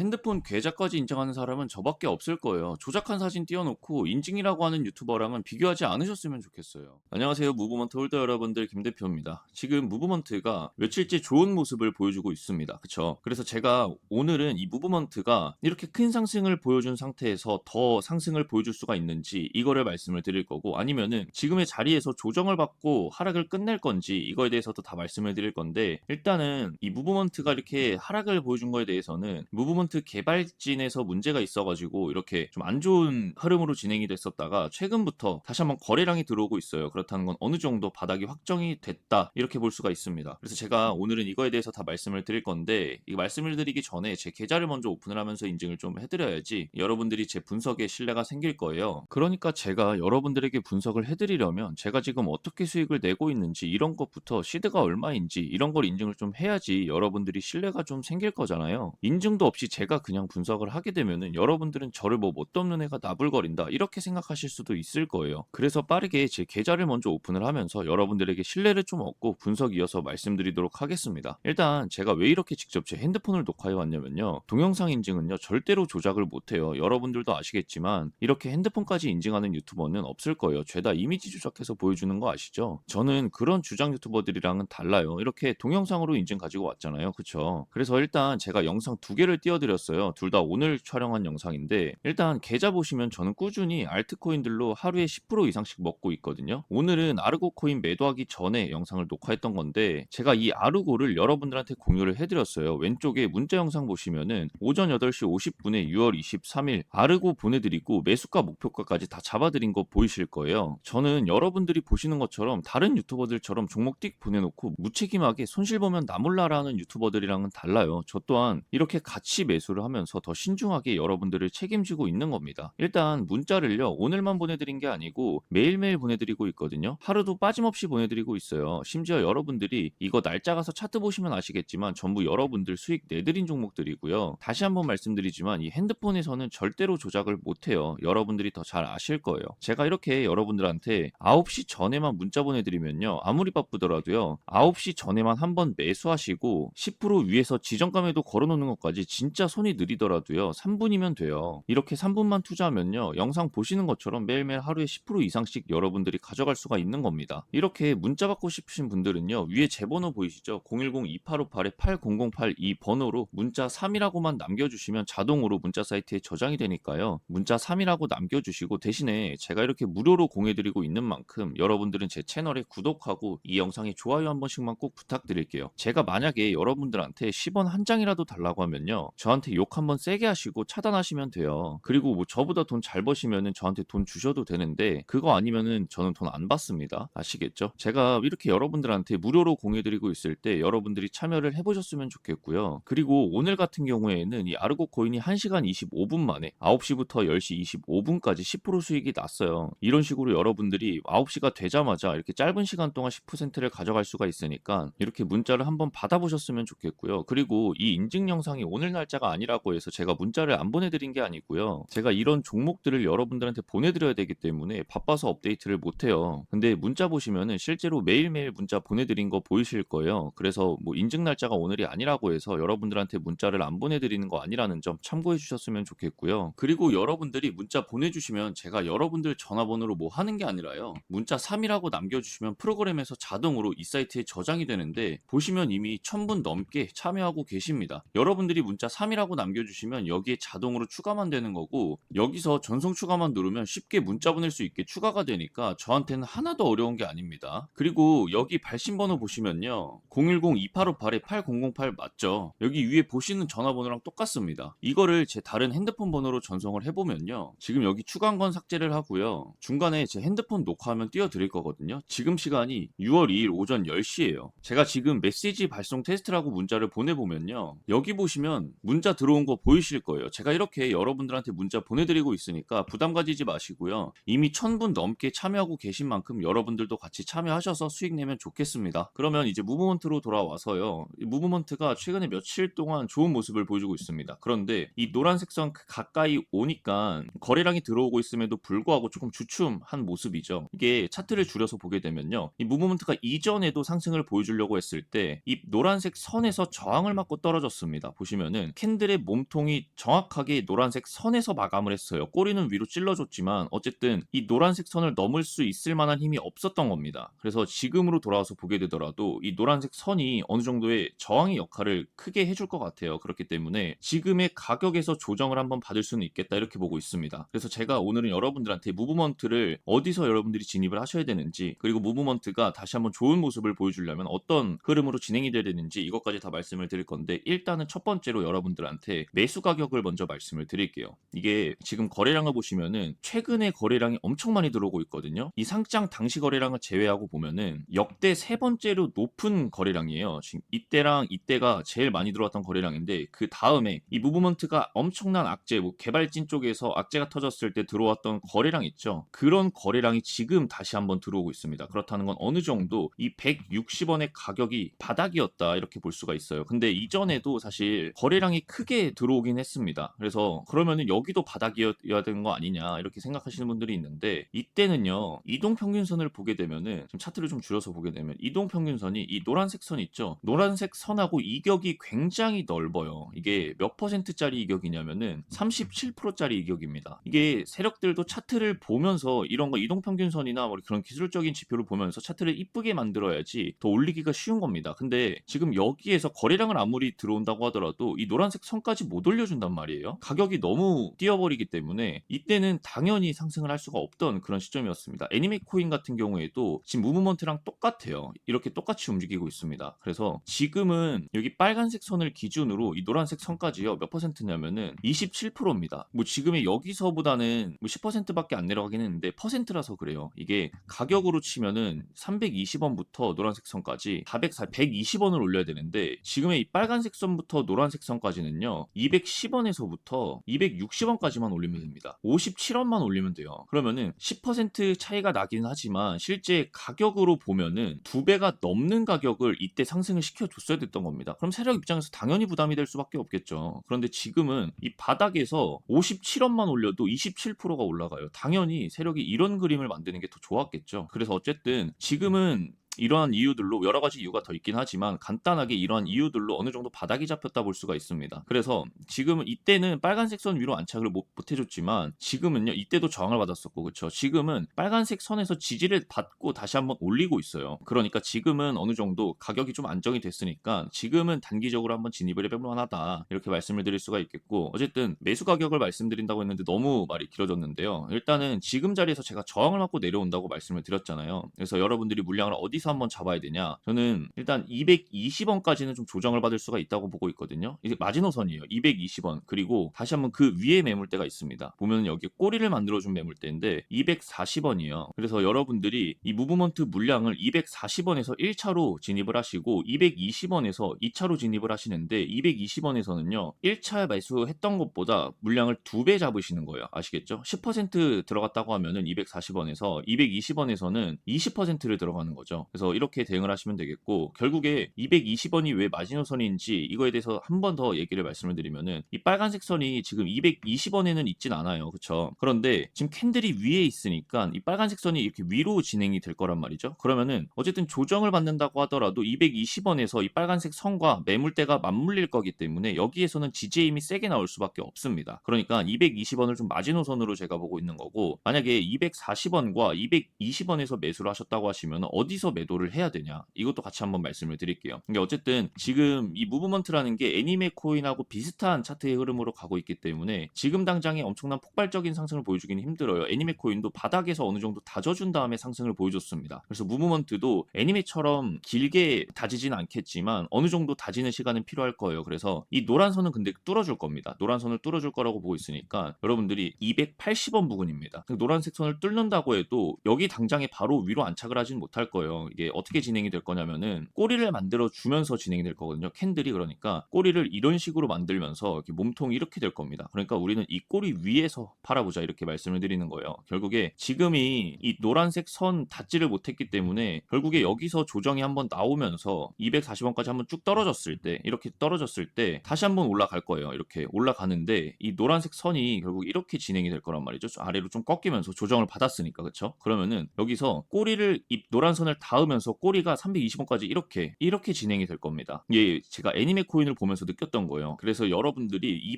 핸드폰 계좌까지 인정하는 사람은 저밖에 없을 거예요. 조작한 사진 띄워놓고 인증이라고 하는 유튜버랑은 비교하지 않으셨으면 좋겠어요. 안녕하세요. 무브먼트 홀더 여러분들 김 대표입니다. 지금 무브먼트가 며칠째 좋은 모습을 보여주고 있습니다. 그쵸? 그래서 제가 오늘은 이 무브먼트가 이렇게 큰 상승을 보여준 상태에서 더 상승을 보여줄 수가 있는지 이거를 말씀을 드릴 거고 아니면은 지금의 자리에서 조정을 받고 하락을 끝낼 건지 이거에 대해서도 다 말씀을 드릴 건데 일단은 이 무브먼트가 이렇게 하락을 보여준 거에 대해서는 무브먼트 개발진에서 문제가 있어가지고 이렇게 좀 안 좋은 흐름으로 진행이 됐었다가 최근부터 다시 한번 거래량이 들어오고 있어요. 그렇다는 건 어느 정도 바닥이 확정이 됐다 이렇게 볼 수가 있습니다. 그래서 제가 오늘은 이거에 대해서 다 말씀을 드릴 건데 이 말씀을 드리기 전에 제 계좌를 먼저 오픈을 하면서 인증을 좀 해드려야지 여러분들이 제 분석에 신뢰가 생길 거예요. 그러니까 제가 여러분들에게 분석을 해드리려면 제가 지금 어떻게 수익을 내고 있는지 이런 것부터 시드가 얼마인지 이런 걸 인증을 좀 해야지 여러분들이 신뢰가 좀 생길 거잖아요. 인증도 없이 제가 그냥 분석을 하게 되면은 여러분들은 저를 뭐 뭣도 없는 애가 나불거린다 이렇게 생각하실 수도 있을 거예요. 그래서 빠르게 제 계좌를 먼저 오픈을 하면서 여러분들에게 신뢰를 좀 얻고 분석 이어서 말씀드리도록 하겠습니다. 일단 제가 왜 이렇게 직접 제 핸드폰을 녹화해 왔냐면요. 동영상 인증은요 절대로 조작을 못해요. 여러분들도 아시겠지만 이렇게 핸드폰까지 인증하는 유튜버는 없을 거예요. 죄다 이미지 조작해서 보여주는 거 아시죠? 저는 그런 주장 유튜버들이랑은 달라요. 이렇게 동영상으로 인증 가지고 왔잖아요. 그쵸? 그래서 일단 제가 영상 두 개를 띄워 드렸어요. 둘 다 오늘 촬영한 영상인데 일단 계좌 보시면 저는 꾸준히 알트코인들로 하루에 10% 이상씩 먹고 있거든요. 오늘은 아르고 코인 매도하기 전에 영상을 녹화했던 건데 제가 이 아르고를 여러분들한테 공유를 해드렸어요. 왼쪽에 문자 영상 보시면은 오전 8시 50분에 6월 23일 아르고 보내드리고 매수가 목표가까지 다 잡아드린 거 보이실 거예요. 저는 여러분들이 보시는 것처럼 다른 유튜버들처럼 종목 띡 보내놓고 무책임하게 손실 보면 나몰라라는 유튜버들이랑은 달라요. 저 또한 이렇게 같이 매수를 하면서 더 신중하게 여러분들을 책임지고 있는 겁니다. 일단 문자를요 오늘만 보내드린 게 아니고 매일매일 보내드리고 있거든요. 하루도 빠짐없이 보내드리고 있어요. 심지어 여러분들이 이거 날짜 가서 차트 보시면 아시겠지만 전부 여러분들 수익 내드린 종목들이고요. 다시 한번 말씀드리지만 이 핸드폰에서는 절대로 조작을 못해요. 여러분들이 더 잘 아실 거예요. 제가 이렇게 여러분들한테 9시 전에만 문자 보내드리면요. 아무리 바쁘더라도요. 9시 전에만 한번 매수하시고 10% 위에서 지정감에도 걸어놓는 것까지 진짜 손이 느리더라도요. 3분이면 돼요. 이렇게 3분만 투자하면요. 영상 보시는 것처럼 매일매일 하루에 10% 이상씩 여러분들이 가져갈 수가 있는 겁니다. 이렇게 문자 받고 싶으신 분들은요. 위에 제 번호 보이시죠? 010-2858-8008 이 번호로 문자 3이라고만 남겨주시면 자동으로 문자 사이트에 저장이 되니까요. 문자 3이라고 남겨주시고 대신에 제가 이렇게 무료로 공해드리고 있는 만큼 여러분들은 제 채널에 구독하고 이 영상에 좋아요 한 번씩만 꼭 부탁드릴게요. 제가 만약에 여러분들한테 10원 한 장이라도 달라고 하면요. 저 한테 욕 한번 세게 하시고 차단하시면 돼요. 그리고 뭐 저보다 돈 잘 버시면은 저한테 돈 주셔도 되는데 그거 아니면은 저는 돈 안 받습니다. 아시겠죠? 제가 이렇게 여러분들한테 무료로 공유드리고 있을 때 여러분들이 참여를 해보셨으면 좋겠고요. 그리고 오늘 같은 경우에는 이 아르고 코인이 1시간 25분 만에 9시부터 10시 25분까지 10% 수익이 났어요. 이런 식으로 여러분들이 9시가 되자마자 이렇게 짧은 시간 동안 10%를 가져갈 수가 있으니까 이렇게 문자를 한번 받아보셨으면 좋겠고요. 그리고 이 인증 영상이 오늘 날짜 가 아니라고 해서 제가 문자를 안 보내드린 게 아니고요. 제가 이런 종목들을 여러분들한테 보내드려야 되기 때문에 바빠서 업데이트를 못해요. 근데 문자 보시면은 실제로 매일매일 문자 보내드린 거 보이실 거예요. 그래서 뭐 인증 날짜가 오늘이 아니라고 해서 여러분들한테 문자를 안 보내드리는 거 아니라는 점 참고해 주셨으면 좋겠고요. 그리고 여러분들이 문자 보내주시면 제가 여러분들 전화번호로 뭐 하는 게 아니라요. 문자 3이라고 남겨주시면 프로그램에서 자동으로 이 사이트에 저장이 되는데 보시면 이미 1000분 넘게 참여하고 계십니다. 여러분들이 문자 3 이라고 남겨주시면 여기에 자동으로 추가만 되는 거고 여기서 전송 추가만 누르면 쉽게 문자 보낼 수 있게 추가가 되니까 저한테는 하나도 어려운 게 아닙니다. 그리고 여기 발신 번호 보시면요. 010-2858-8008 맞죠? 여기 위에 보시는 전화번호랑 똑같습니다. 이거를 제 다른 핸드폰 번호로 전송을 해보면요. 지금 여기 추가한 건 삭제를 하고요. 중간에 제 핸드폰 녹화하면 띄워드릴 거거든요. 지금 시간이 6월 2일 오전 10시예요. 제가 지금 메시지 발송 테스트라고 문자를 보내보면요. 여기 보시면 문자 들어온 거 보이실 거예요. 제가 이렇게 여러분들한테 문자 보내드리고 있으니까 부담 가지지 마시고요. 이미 1000분 넘게 참여하고 계신 만큼 여러분들도 같이 참여하셔서 수익 내면 좋겠습니다. 그러면 이제 무브먼트로 돌아와서요. 이 무브먼트가 최근에 며칠 동안 좋은 모습을 보여주고 있습니다. 그런데 이 노란색 선 가까이 오니까 거래량이 들어오고 있음에도 불구하고 조금 주춤한 모습이죠. 이게 차트를 줄여서 보게 되면요. 이 무브먼트가 이전에도 상승을 보여주려고 했을 때 이 노란색 선에서 저항을 맞고 떨어졌습니다. 보시면은 캔 캔들의 몸통이 정확하게 노란색 선에서 마감을 했어요. 꼬리는 위로 찔러줬지만 어쨌든 이 노란색 선을 넘을 수 있을 만한 힘이 없었던 겁니다. 그래서 지금으로 돌아와서 보게 되더라도 이 노란색 선이 어느 정도의 저항의 역할을 크게 해줄 것 같아요. 그렇기 때문에 지금의 가격에서 조정을 한번 받을 수는 있겠다 이렇게 보고 있습니다. 그래서 제가 오늘은 여러분들한테 무브먼트를 어디서 여러분들이 진입을 하셔야 되는지 그리고 무브먼트가 다시 한번 좋은 모습을 보여주려면 어떤 흐름으로 진행이 돼야 되는지 이것까지 다 말씀을 드릴 건데 일단은 첫 번째로 여러분들 한테 매수 가격을 먼저 말씀을 드릴게요. 이게 지금 거래량을 보시면은 최근에 거래량이 엄청 많이 들어오고 있거든요. 이 상장 당시 거래량을 제외하고 보면은 역대 세 번째로 높은 거래량이에요. 지금 이때랑 이때가 제일 많이 들어왔던 거래량인데 그 다음에 이 무브먼트가 엄청난 악재, 뭐 개발진 쪽에서 악재가 터졌을 때 들어왔던 거래량 있죠. 그런 거래량이 지금 다시 한번 들어오고 있습니다. 그렇다는 건 어느 정도 이 160원의 가격이 바닥이었다 이렇게 볼 수가 있어요. 근데 이전에도 사실 거래량이 크게 들어오긴 했습니다. 그래서 그러면은 여기도 바닥이어야 되는 거 아니냐 이렇게 생각하시는 분들이 있는데 이때는요 이동 평균선을 보게 되면은 좀 차트를 좀 줄여서 보게 되면 이동 평균선이 이 노란색 선 있죠. 노란색 선하고 이격이 굉장히 넓어요. 이게 몇 퍼센트짜리 이격이냐면은 37%짜리 이격입니다. 이게 세력들도 차트를 보면서 이런 거 이동 평균선이나 뭐 그런 기술적인 지표를 보면서 차트를 이쁘게 만들어야지 더 올리기가 쉬운 겁니다. 근데 지금 여기에서 거래량을 아무리 들어온다고 하더라도 이 노란 색 선까지 못 올려준단 말이에요. 가격이 너무 뛰어버리기 때문에 이때는 당연히 상승을 할 수가 없던 그런 시점이었습니다. 애니메 코인 같은 경우에도 지금 무브먼트랑 똑같아요. 이렇게 똑같이 움직이고 있습니다. 그래서 지금은 여기 빨간색 선을 기준으로 이 노란색 선까지요. 몇 퍼센트냐면은 27%입니다. 뭐 지금의 여기서보다는 뭐 10%밖에 안 내려가긴 했는데 퍼센트라서 그래요. 이게 가격으로 치면은 320원부터 노란색 선까지 404, 120원을 올려야 되는데 지금의 이 빨간색 선부터 노란색 선까지 는요. 210원에서부터 260원까지만 올리면 됩니다. 57원만 올리면 돼요. 그러면은 10% 차이가 나긴 하지만 실제 가격으로 보면은 두 배가 넘는 가격을 이때 상승을 시켜줬어야 됐던 겁니다. 그럼 세력 입장에서 당연히 부담이 될 수밖에 없겠죠. 그런데 지금은 이 바닥에서 57원만 올려도 27%가 올라가요. 당연히 세력이 이런 그림을 만드는 게 더 좋았겠죠. 그래서 어쨌든 지금은 이러한 이유들로 여러 가지 이유가 더 있긴 하지만 간단하게 이러한 이유들로 어느 정도 바닥이 잡혔다 볼 수가 있습니다. 그래서 지금은 이때는 빨간색 선 위로 안착을 못, 못 해줬지만 지금은요 이때도 저항을 받았었고 그렇죠. 지금은 빨간색 선에서 지지를 받고 다시 한번 올리고 있어요. 그러니까 지금은 어느 정도 가격이 좀 안정이 됐으니까 지금은 단기적으로 한번 진입을 해볼 만하다 이렇게 말씀을 드릴 수가 있겠고 어쨌든 매수 가격을 말씀드린다고 했는데 너무 말이 길어졌는데요. 일단은 지금 자리에서 제가 저항을 맞고 내려온다고 말씀을 드렸잖아요. 그래서 여러분들이 물량을 어디 서 한번 잡아야 되냐? 저는 일단 220원까지는 좀 조정을 받을 수가 있다고 보고 있거든요. 이게 마지노선이에요. 220원. 그리고 다시 한번 그 위에 매물대가 있습니다. 보면 여기 꼬리를 만들어준 매물대인데 240원이에요. 그래서 여러분들이 이 무브먼트 물량을 240원에서 1차로 진입을 하시고 220원에서 2차로 진입을 하시는데 220원에서는요 1차 매수했던 것보다 물량을 두배 잡으시는 거예요. 아시겠죠? 10% 들어갔다고 하면은 240원에서 220원에서는 20%를 들어가는 거죠. 그래서 이렇게 대응을 하시면 되겠고 결국에 220원이 왜 마지노선인지 이거에 대해서 한 번 더 얘기를 말씀을 드리면은 이 빨간색 선이 지금 220원에는 있진 않아요. 그쵸? 그런데 지금 캔들이 위에 있으니까 이 빨간색 선이 이렇게 위로 진행이 될 거란 말이죠. 그러면은 어쨌든 조정을 받는다고 하더라도 220원에서 이 빨간색 선과 매물대가 맞물릴 거기 때문에 여기에서는 지지의 힘이 세게 나올 수밖에 없습니다. 그러니까 220원을 좀 마지노선으로 제가 보고 있는 거고 만약에 240원과 220원에서 매수를 하셨다고 하시면 어디서 매도를 해야 되냐 이것도 같이 한번 말씀을 드릴게요. 이게 어쨌든 지금 이 무브먼트라는 게 애니메 코인하고 비슷한 차트의 흐름으로 가고 있기 때문에 지금 당장에 엄청난 폭발적인 상승을 보여주기는 힘들어요. 애니메 코인도 바닥에서 어느 정도 다져준 다음에 상승을 보여줬습니다. 그래서 무브먼트도 애니메처럼 길게 다지진 않겠지만 어느 정도 다지는 시간은 필요할 거예요. 그래서 이 노란 선은 근데 뚫어줄 겁니다. 노란 선을 뚫어줄 거라고 보고 있으니까 여러분들이 280원 부근입니다. 노란색 선을 뚫는다고 해도 여기 당장에 바로 위로 안착을 하진 못할 거예요. 이게 어떻게 진행이 될 거냐면은 꼬리를 만들어 주면서 진행이 될 거거든요. 캔들이 그러니까 꼬리를 이런 식으로 만들면서 이렇게 몸통이 이렇게 될 겁니다. 그러니까 우리는 이 꼬리 위에서 팔아보자 이렇게 말씀을 드리는 거예요. 결국에 지금이 이 노란색 선 닿지를 못했기 때문에 결국에 여기서 조정이 한번 나오면서 240원까지 한번 쭉 떨어졌을 때 이렇게 떨어졌을 때 다시 한번 올라갈 거예요. 이렇게 올라가는데 이 노란색 선이 결국 이렇게 진행이 될 거란 말이죠. 아래로 좀 꺾이면서 조정을 받았으니까 그렇죠? 그러면은 여기서 꼬리를 이 노란 선을 닿은 닿으면서 꼬리가 320원까지 이렇게 이렇게 진행이 될 겁니다. 이게 제가 애니메 코인을 보면서 느꼈던 거예요. 그래서 여러분들이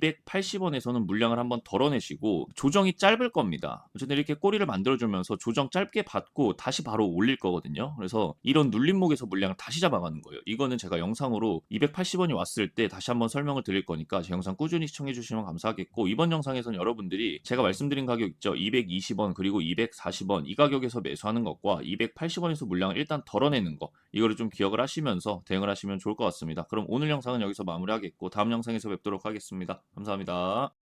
280원에서는 물량을 한번 덜어내시고 조정이 짧을 겁니다. 어쨌든 이렇게 꼬리를 만들어주면서 조정 짧게 받고 다시 바로 올릴 거거든요. 그래서 이런 눌림목에서 물량을 다시 잡아가는 거예요. 이거는 제가 영상으로 280원이 왔을 때 다시 한번 설명을 드릴 거니까 제 영상 꾸준히 시청해 주시면 감사하겠고 이번 영상에서는 여러분들이 제가 말씀드린 가격 있죠. 220원 그리고 240원 이 가격에서 매수하는 것과 280원에서 물량을 일단 덜어내는 거 이거를 좀 기억을 하시면서 대응을 하시면 좋을 것 같습니다. 그럼 오늘 영상은 여기서 마무리하겠고 다음 영상에서 뵙도록 하겠습니다. 감사합니다.